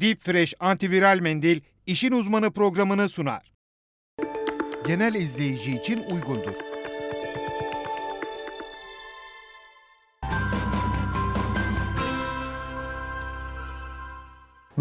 Deep Fresh antiviral mendil işin uzmanı programını sunar. Genel izleyici için uygundur.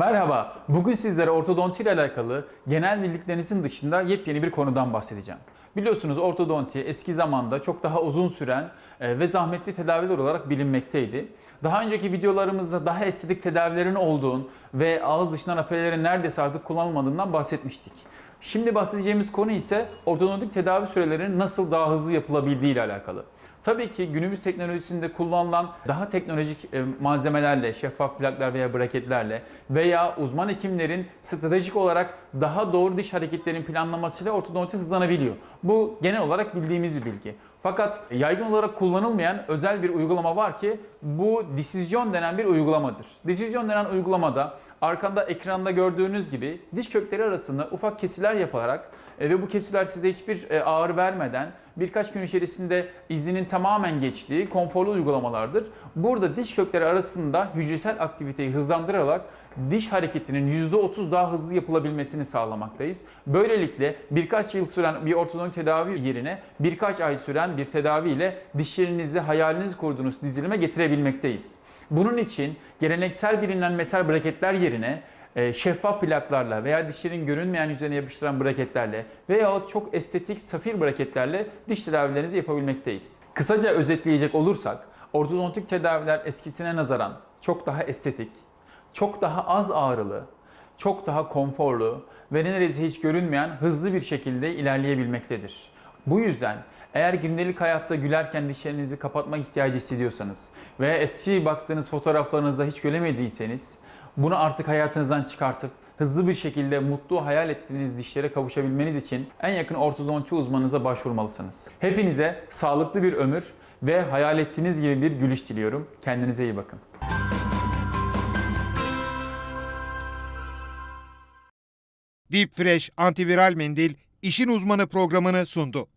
Merhaba, bugün sizlere ortodonti ile alakalı genel bildiklerinizin dışında yepyeni bir konudan bahsedeceğim. Biliyorsunuz ortodonti eski zamanda çok daha uzun süren e, ve zahmetli tedaviler olarak bilinmekteydi. Daha önceki videolarımızda daha estetik tedavilerin olduğun ve ağız dışından apellerin neredeyse artık kullanılmadığından bahsetmiştik. Şimdi bahsedeceğimiz konu ise ortodontik tedavi sürelerinin nasıl daha hızlı yapılabildiği ile alakalı. Tabii ki günümüz teknolojisinde kullanılan daha teknolojik e, malzemelerle, şeffaf plaklar veya braketlerle veya uzman hekimlerin stratejik olarak daha doğru diş hareketlerinin planlamasıyla ortodonti hızlanabiliyor. Bu genel olarak bildiğimiz bir bilgi. Fakat yaygın olarak kullanılmayan özel bir uygulama var ki bu disizyon denen bir uygulamadır. Disizyon denen uygulamada arkanda ekranda gördüğünüz gibi diş kökleri arasında ufak kesiler yaparak e, ve bu kesiler size hiçbir e, ağrı vermeden birkaç gün içerisinde izinin tamamen geçtiği konforlu uygulamalardır. Burada diş kökleri arasında hücresel aktiviteyi hızlandırarak diş hareketinin %30 daha hızlı yapılabilmesini sağlamaktayız. Böylelikle birkaç yıl süren bir ortodontik tedavi yerine birkaç ay süren bir tedavi ile dişlerinizi hayaliniz kurduğunuz dizilime getirebilmekteyiz. Bunun için geleneksel bilinen metal braketler yerine e, şeffaf plaklarla veya dişlerin görünmeyen yüzeyine yapıştıran braketlerle veyahut çok estetik safir braketlerle diş tedavilerinizi yapabilmekteyiz. Kısaca özetleyecek olursak ortodontik tedaviler eskisine nazaran çok daha estetik, çok daha az ağrılı, çok daha konforlu ve neredeyse hiç görünmeyen hızlı bir şekilde ilerleyebilmektedir. Bu yüzden eğer gündelik hayatta gülerken dişlerinizi kapatma ihtiyacı hissediyorsanız veya eski baktığınız fotoğraflarınızda hiç gülemediyseniz bunu artık hayatınızdan çıkartıp hızlı bir şekilde mutlu hayal ettiğiniz dişlere kavuşabilmeniz için en yakın ortodonti uzmanınıza başvurmalısınız. Hepinize sağlıklı bir ömür ve hayal ettiğiniz gibi bir gülüş diliyorum. Kendinize iyi bakın. Deep Fresh antiviral mendil işin uzmanı programını sundu.